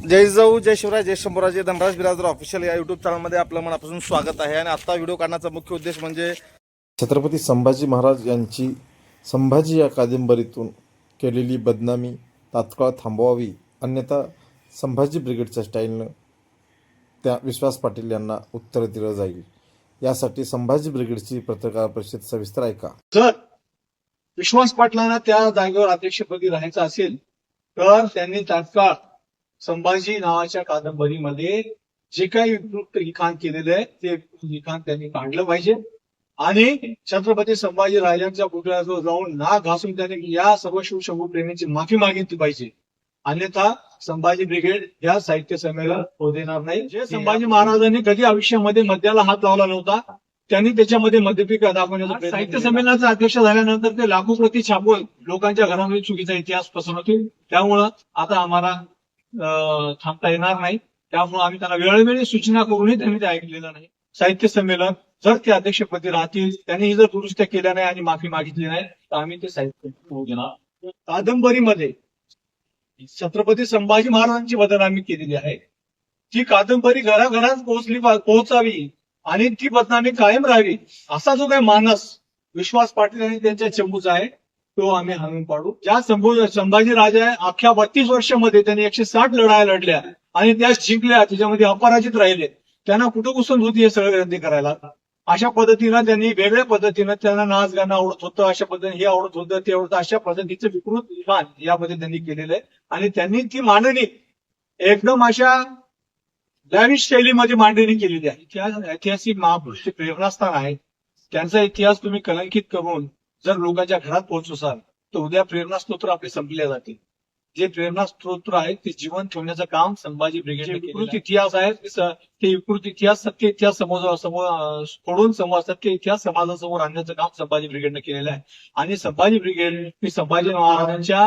जय जाऊ जय शिवराय जय शंभूराजे धनराज बिराजदार ऑफिशियल या युट्यूब चॅनलमध्ये आपलं मनापासून स्वागत आहे आणि आता व्हिडिओ काढण्याचा मुख्य उद्देश म्हणजे छत्रपती संभाजी महाराज यांची संभाजी या कादंबरीतून केलेली बदनामी तात्काळ थांबवावी अन्यथा संभाजी ब्रिगेडच्या स्टाईलनं त्या विश्वास पाटील यांना उत्तर दिलं जाईल. यासाठी संभाजी ब्रिगेडची पत्रकार परिषद सविस्तर ऐका जर विश्वास पाटलांना त्या जागेवर अध्यक्षपदी राहायचं असेल तर त्यांनी तात्काळ संभाजी नावाच्या कादंबरीमध्ये जे काही विकृत लिखाण केलेलं आहे ते लिखाण त्यांनी काढलं पाहिजे. आणि छत्रपती संभाजी राजांच्या पुतळ्याजवळ जाऊन नाक घासून त्यांनी या सर्व शिवशंभू प्रेमींची माफी मागितली पाहिजे. अन्यथा संभाजी ब्रिगेड या साहित्य संमेलन होऊ देणार नाही. जे संभाजी महाराजांनी कधी आयुष्यामध्ये मद्याला हात लावला नव्हता त्यांनी त्याच्यामध्ये मध्यपिका दाखवण्याचा साहित्य संमेलनाचे अध्यक्ष झाल्यानंतर ते लाखो प्रती छापून लोकांच्या घरामध्ये चुकीचा इतिहास पसरवतील. त्यामुळं आता आम्हाला थांबता येणार नाही. त्यामुळे आम्ही त्यांना वेळोवेळी सूचना करूनही त्यांनी ते ऐकलेलं नाही. साहित्य संमेलन जर ते अध्यक्षपदी राहतील त्यांनी जर दुरुस्त्या केल्या नाही आणि माफी मागितली नाही तर आम्ही ते साहित्य होऊ देणार. कादंबरीमध्ये छत्रपती संभाजी महाराजांची बदनामी केलेली आहे. ती कादंबरी घराघरात पोहोचली पोहोचावी आणि ती बदनामी कायम राहावी असा जो काही मानस विश्वास पाटील आणि त्यांच्या चंबूचा आहे तो आम्ही हाणून पाडू. ज्या संभू संभाजी राजा आहे अख्ख्या बत्तीस वर्षामध्ये त्यांनी एकशे साठ लढाया लढल्या आणि त्या जिंकल्या त्याच्यामध्ये अपराजित राहिले. त्यांना कुठं कुसून होती हे सगळं विनंती करायला? अशा पद्धतीनं त्यांनी वेगळ्या पद्धतीनं त्यांना नाच गाणं आवडत होतं अशा पद्धतीने हे आवडत होतं ते आवडतं अशा पद्धतीचं विकृत लिखाण यामध्ये त्यांनी केलेलं आहे. आणि त्यांनी ती मांडणी एकदम अशा लॅविश शैलीमध्ये मांडणी केलेली आहे. इतिहास ऐतिहासिक महापुरुष प्रेरणास्थान आहे त्यांचा इतिहास तुम्ही कलंकित करून जर लोकांच्या घरात पोहोचवसाल तर उद्या प्रेरणास्त्रोत्र आपले संपले जातील. जे प्रेरणास्त्रोत्र आहेत ते जीवन ठेवण्याचं काम संभाजी ब्रिगेड विकृत इतिहास आहे ते विकृत इतिहास सत्य इतिहास समोर फोडून समोर सत्य इतिहास समाजासमोर आणण्याचं काम संभाजी ब्रिगेडनं केलेलं आहे. आणि संभाजी ब्रिगेड ही संभाजी महाराजांच्या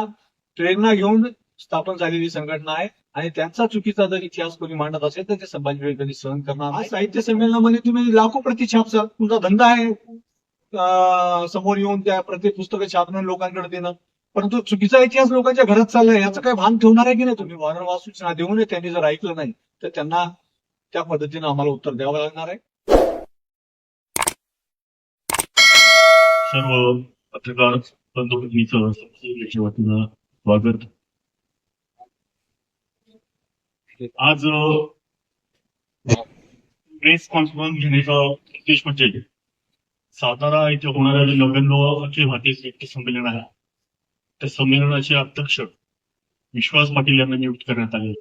प्रेरणा घेऊन स्थापन झालेली संघटना आहे. आणि त्यांचा चुकीचा जर इतिहास कोणी मांडत असेल तर ते संभाजी ब्रिगेड सहन करणार. साहित्य संमेलनामध्ये तुम्ही लाखो प्रति छापसाल तुमचा धंदा आहे. समोर येऊन त्या प्रत्येक पुस्तकं छापणं लोकांकडे देणं. परंतु चुकीचा इतिहास लोकांच्या घरात चाललाय याचं काय भान ठेवणार आहे की नाही? तुम्ही वारंवार सूचना नये त्यांनी जर ऐकलं नाही तर त्यांना त्या पद्धतीनं आम्हाला उत्तर द्यावं लागणार आहे. सर्व पत्रकार बंधू संस्थेच्या वतीनं स्वागत. आज प्रेस कॉन्फरन्स घेण्याचा उद्देश म्हणजे सातारा इथे होणाऱ्या जे नव्याण्णव अखिल भारतीय साहित्य संमेलन आहे. त्या संमेलनाचे अध्यक्ष विश्वास पाटील यांना नियुक्त करण्यात आले.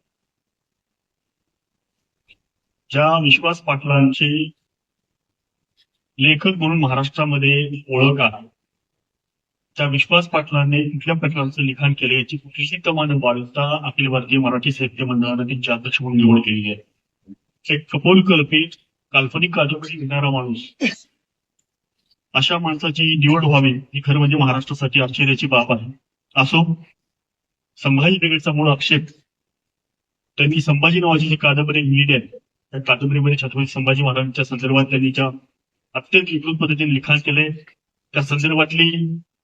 ज्या विश्वास पाटलांचे लेखक म्हणून महाराष्ट्रामध्ये ओळख आहे त्या विश्वास पाटलांनी कुठल्या प्रकारचं लिखाण केले याची कुठलीही तमा न बाळगता अखिल भारतीय मराठी साहित्य मंडळानं त्यांची अध्यक्ष म्हणून निवड केलेली आहे. एक कपोल कल्पित काल्पनिक कादंबरी लिहिणारा माणूस. अशा माणसाची निवड व्हावी ही खरं म्हणजे महाराष्ट्रासाठी आश्चर्याची बाब आहे. असो संभाजी ब्रिगेडचा मूळ आक्षेप त्यांनी संभाजी नावाची जी कादंबरी लिहिली आहे त्या कादंबरीमध्ये छत्रपती संभाजी महाराजांच्या संदर्भात त्यांनी ज्या अत्यंत विकृत पद्धतीने लिखाण केले त्या संदर्भातली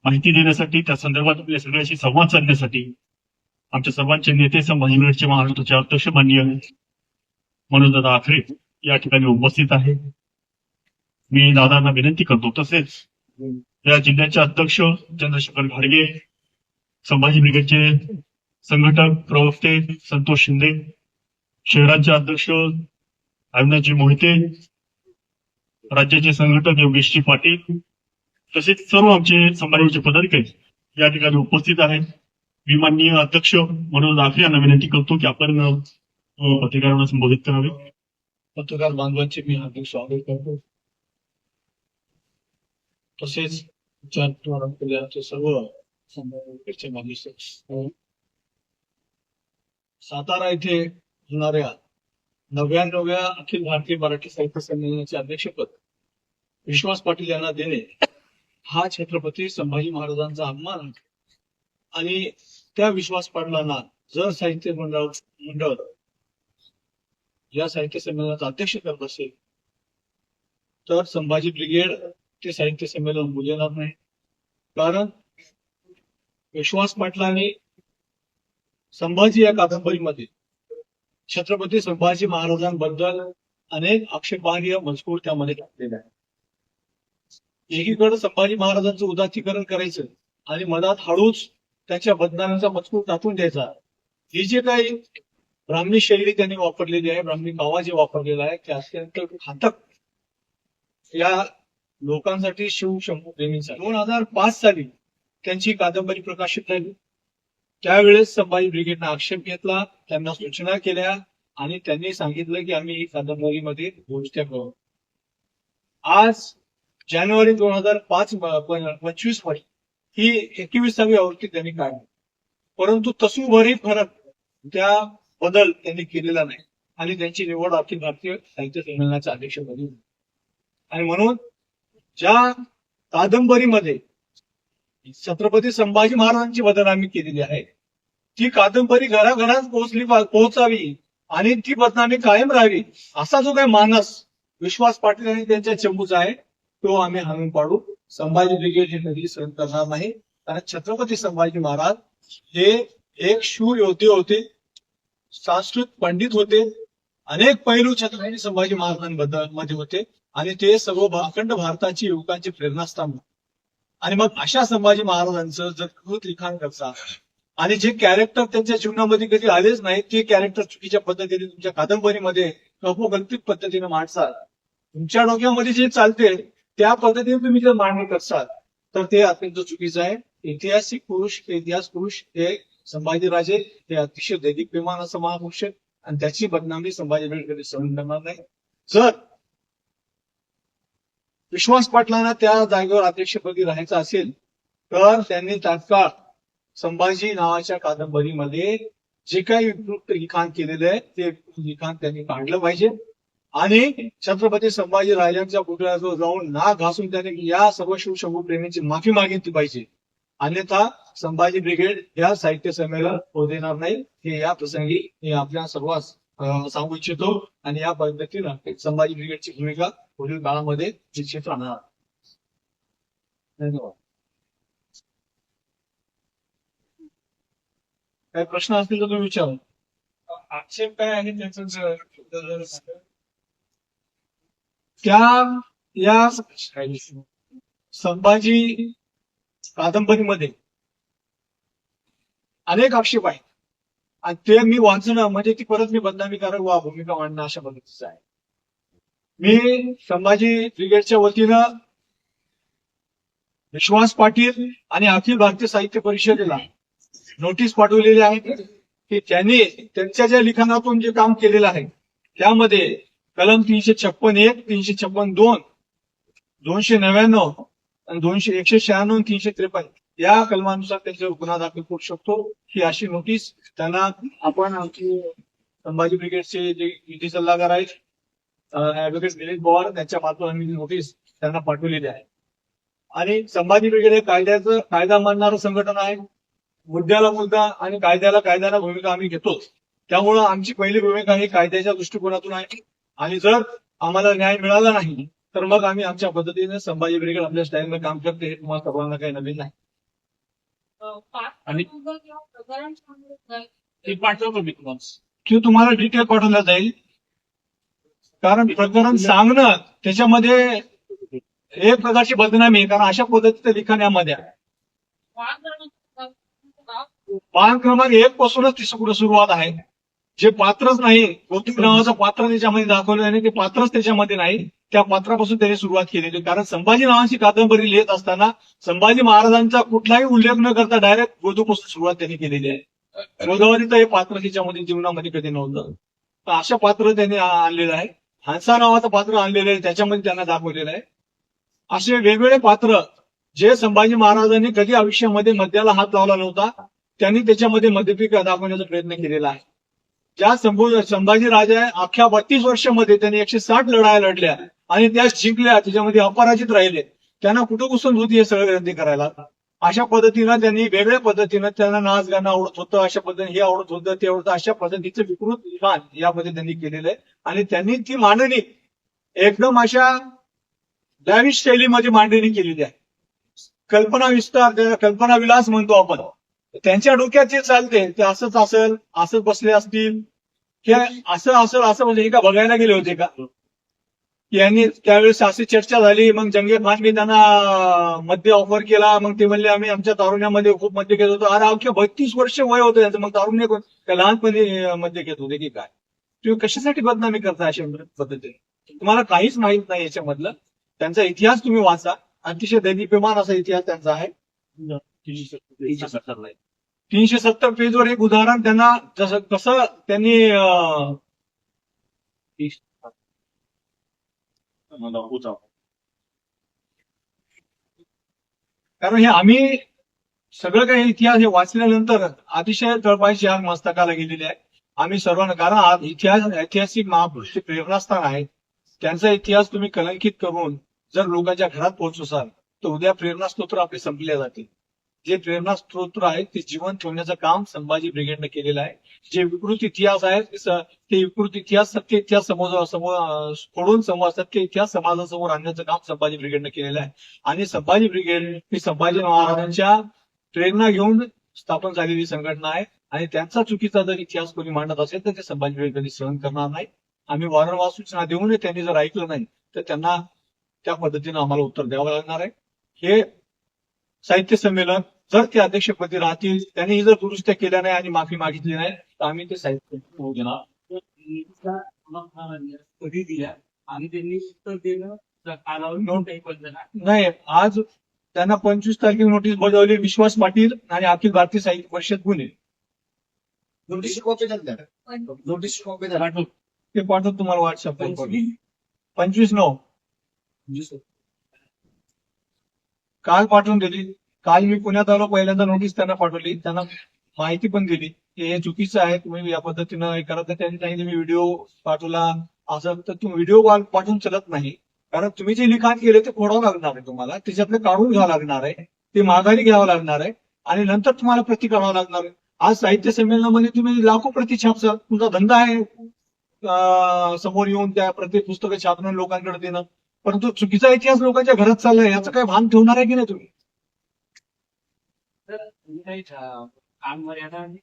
माहिती देण्यासाठी त्या संदर्भात आपल्या सगळ्याशी संवाद साधण्यासाठी आमच्या सर्वांचे नेते संभाजी ब्रिगेडचे महाराष्ट्राचे अध्यक्ष माननीय दादा आखरे या ठिकाणी उपस्थित आहे मी दादांना विनंती करतो. तसेच या जिल्ह्याचे अध्यक्ष चंद्रशेखर घाडगे संभाजी ब्रिगेडचे संघटक प्रवक्ते संतोष शिंदे शहराचे अध्यक्ष अविनाशजी मोहिते राज्याचे संघटक योगेशजी पाटील तसेच सर्व आमचे संभाजीचे पदाधिकारी या ठिकाणी उपस्थित आहेत. मी माननीय अध्यक्ष मनोज आखरे यांना विनंती करतो की आपण पत्रकारांना संबोधित करावे. पत्रकार बांधवांचे मी हार्दिक स्वागत करतो. तसेच सर्व सातारा येथे होणाऱ्या नव्याण्णव्या अखिल भारतीय मराठी साहित्य संमेलनाचे अध्यक्षपद विश्वास पाटील यांना देणे हा छत्रपती संभाजी महाराजांचा अपमान आहे. आणि त्या विश्वास पाटलांना जर साहित्य मंडळ मंडळ या साहित्य संमेलनाचा अध्यक्ष करत असेल तर संभाजी ब्रिगेड ते साहित्य संमेलन बोलणार नाही. कारण विश्वास पाटलाने संभाजी या कादंबरीमध्ये छत्रपती संभाजी महाराजांबद्दल अनेक आक्षेपार्ह मजकूर त्यामध्ये टाकलेला आहे एकीकडे संभाजी महाराजांचं उदासीकरण करायचं आणि मनात हळूच त्यांच्या बदनामीचा मजकूर टाकून द्यायचा. ही जी काही ब्राह्मणी शैली त्यांनी वापरलेली आहे ब्राह्मणी कावा जे वापरलेला आहे ते अत्यंत घातक या लोकांसाठी शिव शंभू प्रेमीचा दोन हजार पाच साली त्यांची कादंबरी प्रकाशित झाली. त्यावेळेस संभाजी ब्रिगेडनं आक्षेप घेतला त्यांना सूचना केल्या आणि त्यांनी सांगितलं की आम्ही ही कादंबरीमध्ये गोष्टी करू आज जानेवारी दोन हजार पाच पंचवीसमध्ये ही एकविसावी आवृत्ती त्यांनी काढली. परंतु तसूभरी फरक त्या बदल त्यांनी केलेला नाही आणि त्यांची निवड अखिल भारतीय साहित्य संमेलनाच्या अध्यक्षपदी आणि म्हणून ज्या कादंबरीमध्ये छत्रपती संभाजी महाराजांची बदनामी केलेली आहे ती कादंबरी घराघरात पोहोचली पोहोचावी आणि ती बदनामी कायम राहावी असा जो काही मानस विश्वास पाटील आणि त्यांच्या चंबूचा आहे तो आम्ही हमी पाडू. संभाजी ब्रिगेड हे कधी सहन करणार नाही. कारण छत्रपती संभाजी महाराज हे एक शूर योद्धे होते संस्कृत पंडित होते अनेक पैलू छत्रपती संभाजी महाराजांबद्दलमध्ये होते. आणि ते सर्व अखंड भारताची युवकांची प्रेरणास्थान आणि मग अशा संभाजी महाराजांचं जर कृत लिखाण करता आणि जे कॅरेक्टर त्यांच्या जीवनामध्ये कधी आलेच नाही ते कॅरेक्टर चुकीच्या पद्धतीने तुमच्या कादंबरीमध्ये कल्पित पद्धतीने मांडसाल तुमच्या डोक्यामध्ये जे चालते त्या पद्धतीने तुम्ही जर मांडणी करसाल तर ते अत्यंत चुकीचं आहे. ऐतिहासिक पुरुष इतिहास पुरुष हे संभाजीराजे हे अतिशय दैनिक विमानाचा महापुरुष आणि त्याची बदनामी संभाजी कधी सहन करणार नाही जर विश्वास पाटलांना त्या जागेवर अध्यक्षपदी राहायचं असेल तर त्यांनी तात्काळ संभाजी नावाच्या कादंबरीमध्ये जे काही उपयुक्त लिखाण केलेलं आहे ते लिखाण त्यांनी काढलं पाहिजे. आणि छत्रपती संभाजी राजांच्या पुतळ्याजवळ जाऊन नाक घासून त्याने या सर्व शिवशंभू प्रेमींची माफी मागितली पाहिजे. अन्यथा संभाजी ब्रिगेड या साहित्य संमेलन होऊ देणार नाही. हे या प्रसंगी हे आपल्या सर्वांस सांगू इच्छितो. आणि या पद्धतीनं संभाजी ब्रिगेडची भूमिका पुढील काळामध्ये निश्चित राहणार. धन्यवाद. काही प्रश्न असतील तर तुम्ही विचारू. आक्षेप काय आहे त्याचं त्या या संभाजी कादंबरीमध्ये अनेक आक्षेप आहेत. आणि ते मी वाचणं म्हणजे ती परत मी बदनामीकारक वा भूमिका मांडणं अशा पद्धतीचं आहे. मी संभाजी ब्रिगेडच्या वतीनं विश्वास पाटील आणि अखिल भारतीय साहित्य परिषदेला नोटीस पाठवलेली आहे की त्यांनी त्यांच्या ज्या लिखाणातून जे काम केलेलं आहे त्यामध्ये कलम तीनशे छप्पन एक तीनशे छप्पन दोन दोनशे नव्याण्णव आणि दोनशे एकशे शहाण्णव तीनशे त्रेपन्न. या कलमानुसार त्यांच्यावर गुन्हा दाखल करू शकतो. ही अशी नोटीस त्यांना आपण आमची संभाजी ब्रिगेडचे जे युती सल्लागार आहेत ऍडव्होकेट दिलीप पवार त्यांच्या मार्फत आम्ही नोटीस त्यांना पाठवलेली आहे. आणि संभाजी ब्रिगेड हे कायद्याचं कायदा मानणारं संघटन आहे. मुद्द्याला मुद्दा आणि कायद्याला कायद्याला भूमिका आम्ही घेतोच. त्यामुळं आमची पहिली भूमिका ही कायद्याच्या दृष्टिकोनातून आहे. आणि जर आम्हाला न्याय मिळाला नाही तर मग आम्ही आमच्या पद्धतीने संभाजी ब्रिगेड आपल्या स्टाईलमध्ये काम करते हे तुम्हाला सर्वांना काही नवीन नाही. आणि- ते पाठवतो मी तुम्हाला. की तुम्हाला डिटेल पाठवलं जाईल? कारण प्रकरण सांगणं त्याच्यामध्ये एक प्रकारची बदनामी आहे कारण अशा पद्धतीचं लिखाण यामध्ये आहे. पान क्रमांक एक पासूनच ती सुरु- सुरुवात आहे. जे पात्रच नाही कौतुक नावाचं पात्र त्याच्यामध्ये दाखवलं आणि ते पात्रच त्याच्यामध्ये नाही. त्या पात्रापासून त्यांनी सुरुवात केलेली कारण संभाजी नावाची कादंबरी लिहित असताना संभाजी महाराजांचा कुठलाही उल्लेख न करता डायरेक्ट गोदूपासून सुरुवात त्यांनी केलेली आहे. गोदावरीचं हे पात्र तिच्यामध्ये जीवनामध्ये कधी नव्हतं. तर अशा पात्र त्यांनी आणलेलं आहे. हंसा नावाचं पात्र आणलेलं आहे. त्याच्यामध्ये त्यांना दाखवलेलं आहे. असे वेगवेगळे पात्र जे संभाजी महाराजांनी कधी आयुष्यामध्ये मद्याला हात लावला नव्हता त्यांनी त्याच्यामध्ये मद्यपिका दाखवण्याचा प्रयत्न केलेला आहे. ज्या संभू संभाजी राजा अख्ख्या बत्तीस वर्षामध्ये त्यांनी एकशे साठ लढाया लढल्या. आणि त्या जिंकल्या त्याच्यामध्ये अपराजित राहिले. त्यांना कुठं कुसून होती हे सगळं ग्रंथी करायला? अशा पद्धतीनं त्यांनी वेगळ्या पद्धतीनं त्यांना नाच गाणं आवडत होतं अशा पद्धतीने हे आवडत होतं ते आवडतं अशा पद्धतीचं विकृत लिखाण यामध्ये त्यांनी केलेलं आहे. आणि त्यांनी ती मांडणी एकदम अशा लॅविश शैलीमध्ये मांडणी केलेली आहे. कल्पना विस्तार कल्पना विलास म्हणतो आपण. त्यांच्या डोक्यात जे चालते ते असंच असेल असंच बसले असतील. हे असं असं असं म्हणजे हे का बघायला गेले होते का? यांनी त्यावेळेस अशी चर्चा झाली मग जंगे खान मी त्यांना मध्य ऑफर केला मग ते म्हणले आम्ही आमच्या तारुण्यामध्ये खूप मध्य घेत होतो. अरे अख्खे बत्तीस वर्ष वय होतं त्यांचं. मग तारुण्य लहानपणी मध्य घेत होते की काय? तुम्ही कशासाठी बदनामी करता अशा पद्धतीने? तुम्हाला काहीच माहीत नाही याच्यामधलं. त्यांचा इतिहास तुम्ही वाचा. अतिशय दैनिकमान असा इतिहास त्यांचा आहे. तीनशे सत्तर पेजवर एक उदाहरण त्यांना जसं कसं त्यांनी अं, कारण हे आम्ही सगळं काही इतिहास हे वाचल्यानंतर अतिशय तळपायची आग मस्तकाला गेलेली आहे. आम्ही सर्वांना कारण आज इतिहास ऐतिहासिक महापुरुष प्रेरणास्थान आहे. त्यांचा इतिहास तुम्ही कलंकित करून जर लोकांच्या घरात पोहोचवसाल तर उद्या प्रेरणास्तोत्र आपले संपले जातील जे प्रेरणा स्त्रोत आहे ते जीवन ठेवण्याचं काम संभाजी ब्रिगेडनं केलेलं आहे. जे विकृत इतिहास आहे ते विकृत इतिहास सत्य इतिहास समोर समोर फोडून समोर सत्य इतिहास समाजासमोर आणण्याचं काम संभाजी ब्रिगेडनं केलेलं आहे. आणि संभाजी ब्रिगेड ही संभाजी महाराजांच्या प्रेरणा घेऊन स्थापन झालेली संघटना आहे. आणि त्यांचा चुकीचा जर इतिहास कोणी मांडत असेल तर ते संभाजी ब्रिगेड कधी सहन करणार नाही. आम्ही वारंवार सूचना देऊनही त्यांनी जर ऐकलं नाही तर त्यांना त्या पद्धतीनं आम्हाला उत्तर द्यावं लागणार आहे. हे साहित्य संमेलन जर ते अध्यक्षपदी राहतील त्यांनी जर दुरुस्त्या केल्या नाही आणि माफी मागितली नाही तर आम्ही ते साहित्य होऊ देणार. कधी दिल्या? आणि त्यांनी उत्तर देणं नाही. नाही आज त्यांना पंचवीस तारखेला नोटीस बजावली विश्वास पाटील आणि Akhil Bharatiya Sahitya Parishad Pune notice copy notice copy ते पाठवतो तुम्हाला व्हॉट्सअप पंचवीस नऊ. काल पाठवून दिली. काल मी पुण्यात आलो पहिल्यांदा नोटीस त्यांना पाठवली. त्यांना माहिती पण दिली की हे चुकीचं आहे तुम्ही या पद्धतीनं हे करत नाही. त्यांनी सांगितलं मी व्हिडिओ पाठवला. असं तर तुम्ही व्हिडिओ पाठवून चलत नाही. कारण तुम्ही जे लिखाण केले ते फोडावं लागणार आहे तुम्हाला. त्याच्यातलं काढून घ्यावं लागणार आहे. ते माघारी घ्यावं लागणार आहे. आणि नंतर तुम्हाला प्रती काढावं लागणार आहे. आज साहित्य संमेलनामध्ये तुम्ही लाखो प्रती छापसाल तुमचा धंदा आहे समोर येऊन त्या प्रत्येक पुस्तकं छापणं लोकांकडे देणं. परंतु चुकीचा इतिहास लोकांच्या घरात चाललाय याचं काय भान ठेवणार आहे की नाही तुम्ही? काही काम मर्यादा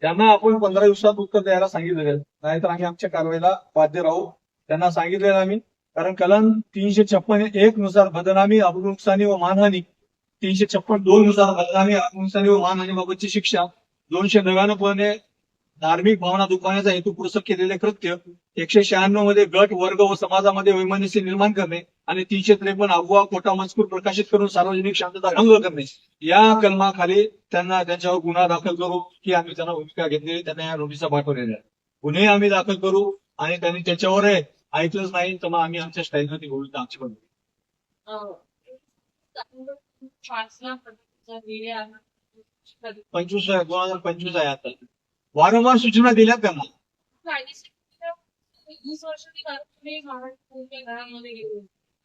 त्यांना आपण पंधरा दिवसात उत्तर द्यायला सांगितलेलं. नाहीतर आम्ही आमच्या कारवाईला बाध्य राहू. त्यांना सांगितलेलं आम्ही. कारण कलम तीनशे छप्पन एक नुसार बदनामी अपनुकसानी व मानहानी. तीनशे छप्पन दोन नुसार बदनामी अपनुकसानी व मानहानीबाबतची शिक्षा. दोनशे नव्याण्णवपणे धार्मिक भावना दुखवण्याचा हेतू पुरस्क केलेले कृत्य. एकशे शहाण्णवमध्ये गट वर्ग व समाजामध्ये वैमनस्य निर्माण करणे. आणि तीनशे त्रेपन्न अफवा खोटा मजकूर प्रकाशित करून सार्वजनिक शांतता भंग करणे या कलमाखाली त्यांना त्यांच्यावर गुन्हा दाखल करू की आम्ही त्यांना भूमिका घेतलेली त्यांना या नोटिसा पाठवलेल्या. गुन्हे आम्ही दाखल करू आणि त्यांनी त्याच्यावर ऐकलंच नाही तर मग आम्ही आमच्या स्टाईलमध्ये बोलू तर आमची आहे. पंचवीस आहे दोन हजार पंचवीस आहे आता वारंवार सूचना दिल्या त्यांना वीस वर्षांनी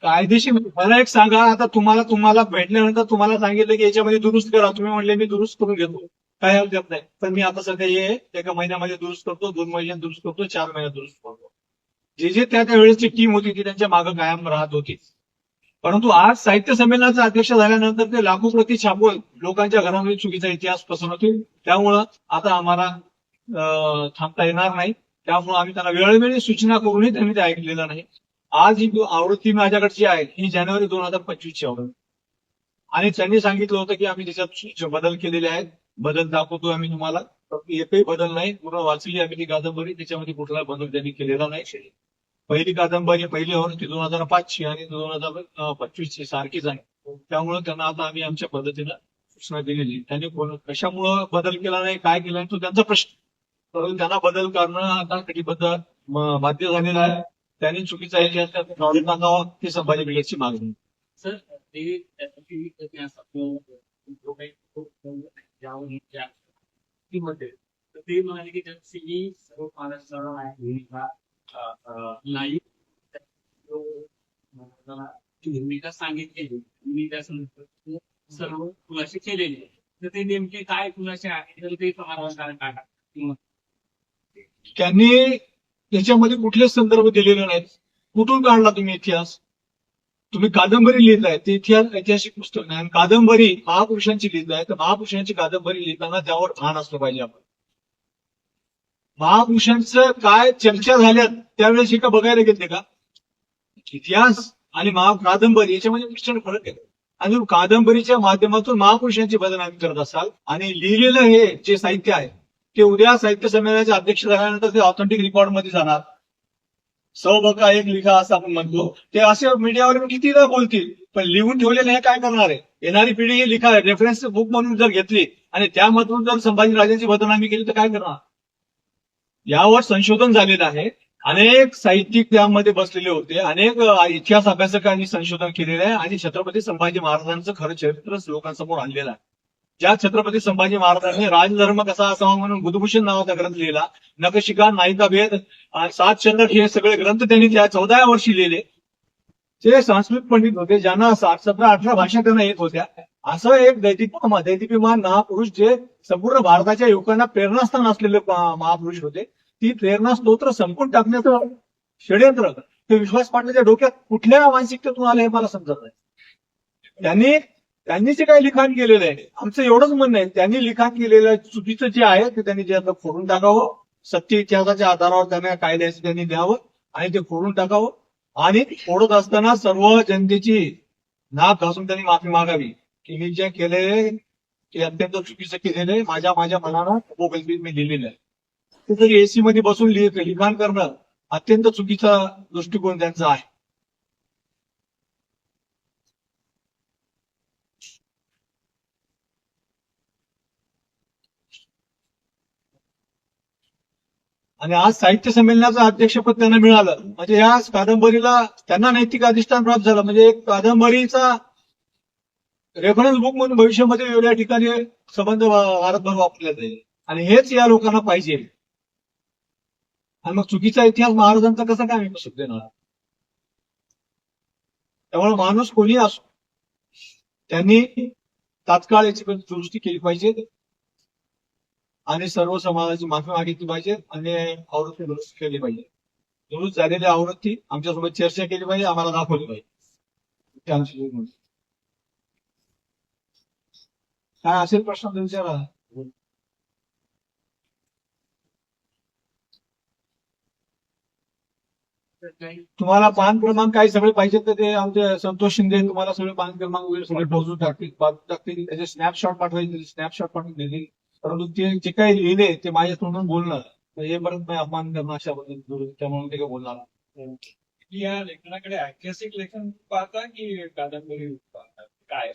कायदेशीर म्हणजे मला एक सांगा आता तुम्हाला तुम्हाला भेटल्यानंतर तुम्हाला सांगितलं की याच्यामध्ये दुरुस्त करा. तुम्ही म्हणले मी दुरुस्त करून घेतो. काय हरकत नाही. पण मी आता सध्या हे एका महिन्यामध्ये दुरुस्त करतो दोन महिन्यात दुरुस्त करतो चार महिन्यात दुरुस्त करतो. जे जे त्या त्या वेळेसची टीम होती ती त्यांच्या मागे कायम राहत होती. परंतु आज साहित्य संमेलनाचा अध्यक्ष झाल्यानंतर ते लाखो प्रती छापून लोकांच्या घरामध्ये चुकीचा इतिहास पसरवतील. त्यामुळं आता आम्हाला थांबता येणार नाही. त्यामुळे आम्ही त्यांना वेळोवेळी सूचना करूनही त्यांनी ते ऐकलेलं नाही. आज ही आवृत्ती माझ्याकडची आहे ही जानेवारी दोन हजार पंचवीसची आवृत्ती. आणि त्यांनी सांगितलं होतं की आम्ही त्याच्यात बदल केलेले आहेत बदल दाखवतो आम्ही तुम्हाला. एकही बदल नाही पूर्ण वाचली आम्ही ती कादंबरी त्याच्यामध्ये कुठला बदल त्यांनी केलेला नाही. पहिली कादंबरी पहिली आवृत्ती दोन हजार पाचची आणि दोन हजार पंचवीस ची सारखीच आहे. त्यामुळे त्यांना आता आम्ही आमच्या पद्धतीनं सूचना दिलेली त्यांनी कशामुळं बदल केला नाही काय केला नाही तो त्यांचा प्रश्न. परंतु त्यांना बदल करणं आता कटिबद्ध बाध्य झालेलं आहे. त्यांनी चुकीचा इतिहास टाकावा ही संभाजी ब्रिगेडची मागणी. सर ते ते ती ते म्हणाले की त्याची सर्व महाराष्ट्राला आहे भूमिका नाही. तो ती भूमिका सांगितलेली मी त्या सर्व खुलासे केलेले. तर ते नेमके काय खुलासे आहे तर ते टाका किंवा त्यांनी त्याच्यामध्ये कुठलेच संदर्भ दिलेले नाहीत. कुठून काढला तुम्ही इतिहास? तुम्ही कादंबरी लिहिताय ते इतिहास ऐतिहासिक पुस्तक नाही. आणि कादंबरी महापुरुषांची लिहिताय तर महापुरुषांची कादंबरी लिहिताना त्यावर भान असलं पाहिजे आपण. महापुरुषांचं काय चर्चा झाल्यात त्यावेळेस एका बघायला गेले का? इतिहास आणि महा कादंबरी याच्यामध्ये मिश्रण फरक आहे. आणि कादंबरीच्या माध्यमातून महापुरुषांची भजन आम्ही करत असाल आणि लिहिलेलं हे जे साहित्य आहे ते उद्या साहित्य संमेलनाचे अध्यक्ष झाल्यानंतर ते ऑथेंटिक रिकॉर्डमध्ये जाणार. सौबका एक लिखा असं आपण म्हणतो. ते असे मीडियावर कितीदा बोलतील पण लिहून ठेवलेलं हे काय करणार आहे? येणारी पिढी हे लिखा रेफरन्स बुक म्हणून जर घेतली आणि त्यामधून जर संभाजीराजांची बदनामी केली तर काय करणार? यावर संशोधन झालेलं आहे. अनेक साहित्यिक त्यामध्ये बसलेले होते. अनेक इतिहास अभ्यासकांनी संशोधन केलेलं आहे आणि छत्रपती संभाजी महाराजांचं खरं चरित्र लोकांसमोर आणलेलं आहे. ज्या छत्रपती संभाजी महाराजांनी राजधर्म कसा असावा म्हणून बुधभूषण नावाचा ग्रंथ लिहिला नकशिका नायिका भेद सात चंद्र हे सगळे ग्रंथ त्यांनी त्या चौदाव्या वर्षी लिहिले. ते संस्कृत पंडित होते ज्यांना सात सतरा अठरा भाषा त्यांना येत होत्या असं एक दैदिप्यमान दैदिप्यमान महापुरुष जे संपूर्ण भारताच्या युवकांना प्रेरणास्थान असलेले महापुरुष होते ती प्रेरणा स्तोत्र संपून टाकण्याचं षडयंत्र ते विश्वास पाटलाच्या डोक्यात कुठल्या मानसिकतेतून आलं हे मला समजत नाही. त्यांनी त्यांनी जे काही लिखाण केलेलं आहे आमचं एवढंच म्हणणं आहे त्यांनी लिखाण केलेलं चुकीचं जे आहे ते त्यांनी जे आता फोडून टाकावं. सत्य इतिहासाच्या आधारावर त्यांना काय द्यायचं त्यांनी द्यावं आणि ते फोडून टाकावं. आणि फोडत असताना सर्व जनतेची नाक घासून त्यांनी माफी मागावी. की मी जे केलेले ते अत्यंत चुकीचं केलेलं आहे. माझ्या माझ्या मनानं मोबाईल मी लिहिलेलं आहे. ते जर एसी मध्ये बसून लिहित लिखाण करणं अत्यंत चुकीचा दृष्टिकोन त्यांचा आहे. आणि आज साहित्य संमेलनाचं अध्यक्षपद त्यांना मिळालं. म्हणजे या कादंबरीला त्यांना नैतिक अधिष्ठान प्राप्त झालं. म्हणजे एक कादंबरीचा रेफरन्स बुक म्हणून भविष्यामध्ये वेगवेगळ्या ठिकाणी संबंध भारतभर वापरला जाईल. आणि हेच या लोकांना पाहिजे. आणि मग चुकीचा इतिहास महाराजांचा कसा काय मी देणार त्यामुळे माणूस कोणी असो त्यांनी तात्काळ याची दुरुस्ती केली पाहिजे. आणि सर्व समाजाची माफी मागितली पाहिजे आणि आवृत्ती दुरुस्त केली पाहिजे. दुरुस्त झालेली आवृत्ती आमच्यासोबत चर्चा केली पाहिजे आम्हाला दाखवली पाहिजे. काय असेल प्रश्न तर विचारा तुम्हाला पान क्रमांक काही सगळे पाहिजे तर ते? आमचे संतोष शिंदे तुम्हाला सगळे पान क्रमांक वगैरे सगळे पोहोचून टाकतील टाकतील. त्याचे स्नॅपशॉट पाठवायचे स्नॅपशॉट पाठवून देतील. परंतु ते जे काही लिहिले ते माझ्या तोंडून बोलणं तर हे परत मी अपमान करणं अशा पद्धतीने त्यामुळे ते काही बोलणार. या लेखनाकडे ऐतिहासिक लेखन पाहता की कादंबरी पाहता? काय?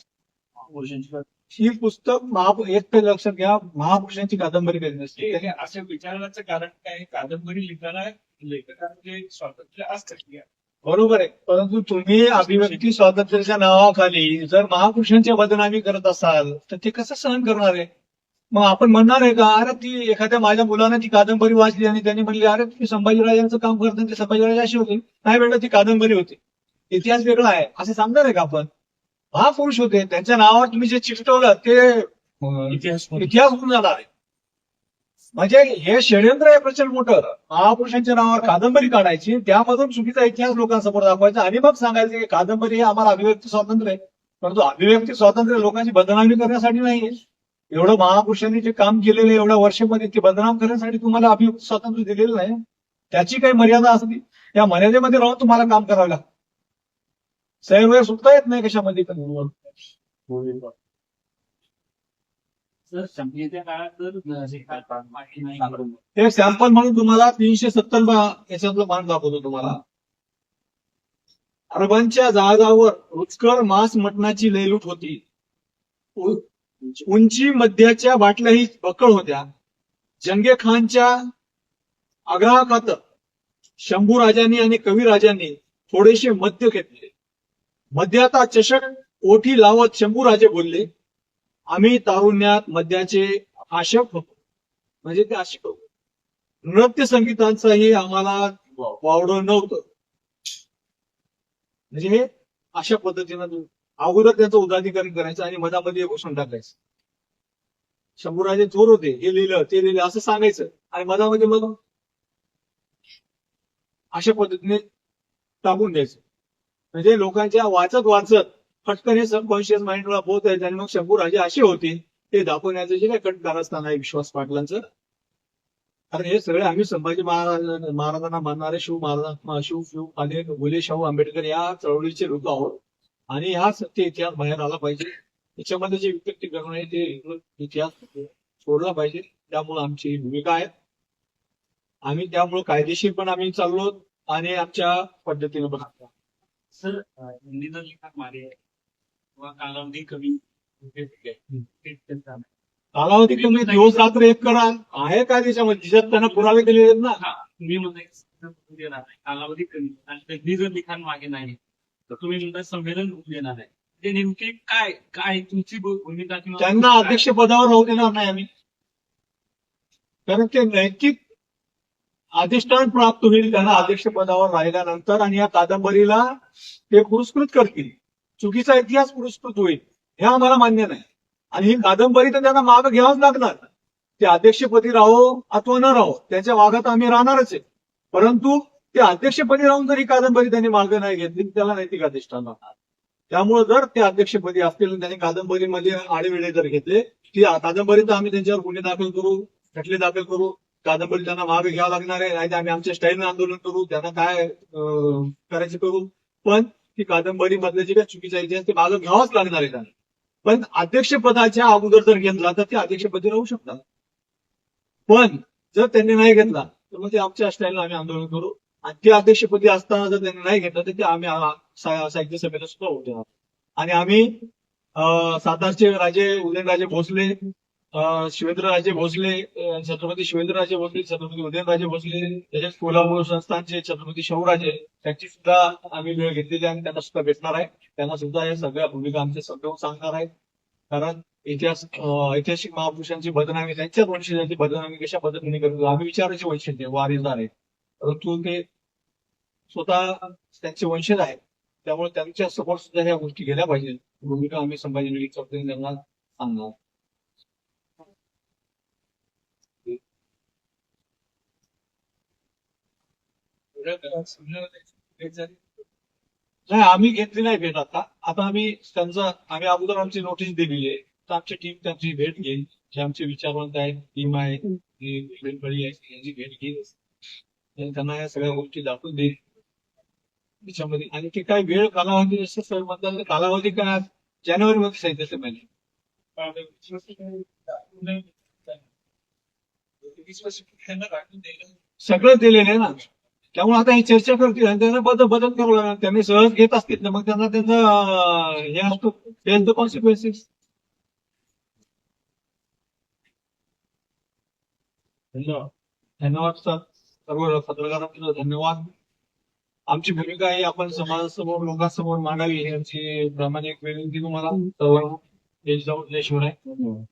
ही पुस्तक महा एक लक्षात घ्या महापुरुषांची कादंबरी कधी नसते. असे विचारण्याचं कारण काय? कादंबरी लिहिताना लेखकांचे स्वातंत्र्य असतं बरोबर आहे. परंतु तुम्ही अभिव्यक्ती स्वातंत्र्याच्या नावाखाली जर महापुरुषांची बदनामी करत असाल तर ते कसं सहन करणार आहे? मग आपण म्हणणार आहे का अरे ती एखाद्या माझ्या मुलानं ती कादंबरी वाचली आणि त्यांनी म्हणली अरे तुम्ही संभाजीराजांचं काम करता ते संभाजीराजे अशी होते. नाही बेटा ती कादंबरी होती. इतिहास वेगळा आहे. असं सांगणार आहे का आपण? महापुरुष होते. त्यांच्या नावावर तुम्ही जे चिकटवलं ते इतिहास इतिहास होऊन जाणार आहे. म्हणजे हे षडयंत्र आहे प्रचंड मोठं. महापुरुषांच्या नावावर कादंबरी काढायची त्यामधून चुकीचा इतिहास लोकांसमोर दाखवायचा. आणि मग सांगायचं की कादंबरी हे आम्हाला अभिव्यक्ती स्वातंत्र्य आहे. परंतु अभिव्यक्ती स्वातंत्र्य लोकांची बदनामी करण्यासाठी नाही एवढं महापुरुषांनी जे काम केलेलं एवढ्या वर्षामध्ये ते बदनाम करण्यासाठी तुम्हाला अभिव्यक्ती स्वातंत्र्य दिलेलं नाही. त्याची काही मर्यादा असते त्या मर्यादेमध्ये राहून तुम्हाला काम करावं लागतं. सैरवेळ सुटता येत नाही कशामध्ये. सर हे सॅम्पल म्हणून तुम्हाला तीनशे सत्तर याच्यातलं मान दाखवतो तुम्हाला. अरबांच्या जहाजावर रुचकर मांस मटणाची लयलूट होती. उंची मध्याच्या बाटल्याही बक्कळ होत्या. जंगे खानच्या आग्रहाखात शंभू राजांनी आणि कविराजांनी थोडेसे मद्य घेतले. मद्याचा चषक ओठी लावत शंभू राजे बोलले आम्ही तारुण्यात मद्याचे आशक होतो. म्हणजे ते आशिक होतो. नृत्य संगीतांचाही आम्हाला वावड नव्हतं. म्हणजे हे अशा पद्धतीनं अगोदर त्याचं उदाधिकरण करायचं आणि मधामध्ये घोषणा टाकायचं. शंभूराजे चोर होते हे लिहिलं ते लिहिलं असं सांगायचं. आणि मधामध्ये मग अशा पद्धतीने टाकून द्यायचं. म्हणजे लोकांच्या वाचत वाचत फटकन हे सबकॉन्शियस माइंडला पोहोच आहे आणि मग शंभूराजे असे होते ते दाखवण्याचं जे काही कट कारस्थान आहे विश्वास पाटलांचं. कारण हे सगळे आम्ही संभाजी महाराज महाराजांना मानणारे शिव महाराज शिव शिव आणि भुले शाहू आंबेडकर या चळवळीचे लोक आहोत. आणि ह्या सत्य इतिहास बाहेर आला पाहिजे. त्याच्यामध्ये जे व्यक्तीकरण आहे ते इतिहास सोडला पाहिजे. त्यामुळे आमची भूमिका आहे. आम्ही त्यामुळे कायदेशीर पण आम्ही चाललो आणि आमच्या पद्धतीने पण. सर हिंदी जर लिखाण मारे किंवा कालावधी कमी. कालावधी कमी दिवस रात्र एक करा. आहे काय त्याच्यामध्ये ज्याच्यात त्यांना पुरावे दिलेले आहेत ना. हा देणार आहे कालावधी कमी. आणि जर लिखाण मागे नाही. तर तुम्ही म्हणताय संमेलन देणार आहे. ते नेमके काय काय तुमची भूमिका किंवा त्यांना अध्यक्ष पदावर राहू देणार नाही आम्ही. कारण ते नैतिक अधिष्ठान प्राप्त होईल त्यांना अध्यक्ष पदावर राहिल्यानंतर आणि या कादंबरीला ते पुरस्कृत करतील. चुकीचा इतिहास पुरस्कृत होईल हे आम्हाला मान्य नाही. आणि ही कादंबरी तर त्यांना मागं घ्यावंच लागणार. ते अध्यक्षपदी राहो अथवा न राहो त्यांच्या मागात आम्ही राहणारच आहे. परंतु ते अध्यक्षपदी राहून जर ही कादंबरी त्यांनी मार्ग नाही घेतली त्याला नैतिक अधिष्ठान राहणार त्यामुळे जर ते अध्यक्षपदी असतील त्यांनी कादंबरीमध्ये आडेवेळे जर घेतले ती कादंबरीत आम्ही त्यांच्यावर गुन्हे दाखल करू खटले दाखल करू कादंबरी त्यांना मागे घ्यावं लागणार आहे नाही आम्ही आमच्या स्टाईलने आंदोलन करू त्यांना काय अं, करायचे करू. पण ती कादंबरी मधले जे काही चुकीचा इतिहास ते मागं घ्यावाच लागणार आहे त्यांना. पण अध्यक्षपदाच्या अगोदर जर घेतला तर ते अध्यक्षपदी राहू शकतात. पण जर त्यांनी नाही घेतला तर मग ते आमच्या स्टाईलने आम्ही आंदोलन करू. आणि ते अध्यक्षपदी असताना जर त्यांनी नाही घेतलं तर ते आम्ही साहित्य सभेला सुद्धा होते आणि आम्ही अं, सातारचे राजे उदयनराजे भोसले शिवेंद्रराजे भोसले छत्रपती शिवेंद्रराजे भोसले छत्रपती उदयनराजे भोसले त्याच्यात कोल्हापूर संस्थानचे छत्रपती शाहूराजे त्यांची सुद्धा आम्ही वेळ घेतलेली आणि त्यांना सुद्धा भेटणार आहे. त्यांना सुद्धा या सगळ्या भूमिका आमच्या समजावून सांगणार आहेत कारण इतिहास ऐतिहासिक महापुरुषांची बदनामी त्यांच्याच वंशजांची बदनामी कशा पद्धतीने करतो आम्ही विचाराचे वैशिष्ट्य वारीदार आहे परंतु ते स्वतः त्यांचे वंशज आहेत. त्यामुळे त्यांच्या सपोर्ट सुद्धा ह्या गोष्टी गेल्या पाहिजेत. भूमिका आम्ही संभाजी चौधरी त्यांना सांगणार. नाही आम्ही घेतली नाही भेट आता. आता आम्ही त्यांचा आम्ही अगोदर आमची नोटीस दिलेली आहे. तर आमची टीम त्यांची भेट घेईल. जे आमचे विचारवंत आहेत टीम आहे जी आहे यांची भेट घेईल. त्यांना या सगळ्या गोष्टी दाखवून देईल. त्याच्यामध्ये. आणि ते काय वेळ कालावधी असं सर म्हणतात तर कालावधी काय जानेवारी मध्ये सांगितलं पाहिजे सगळं दिलेलं आहे ना. त्यामुळे आता ही चर्चा करतील आणि त्यांना बदल बदल करू लागणार. त्यांनी सहज घेत असतील तर मग त्यांना त्यांचा हे असतो. द कॉन्सिक्वेन्सेस धन्यवाद. धन्यवाद सर. सर्व पत्रकारांचं धन्यवाद. आमची भूमिका आहे आपण समाजासमोर लोकांसमोर मांडावी ही आमची प्रामाणिक विनंती तुम्हाला. सर्व देश आहे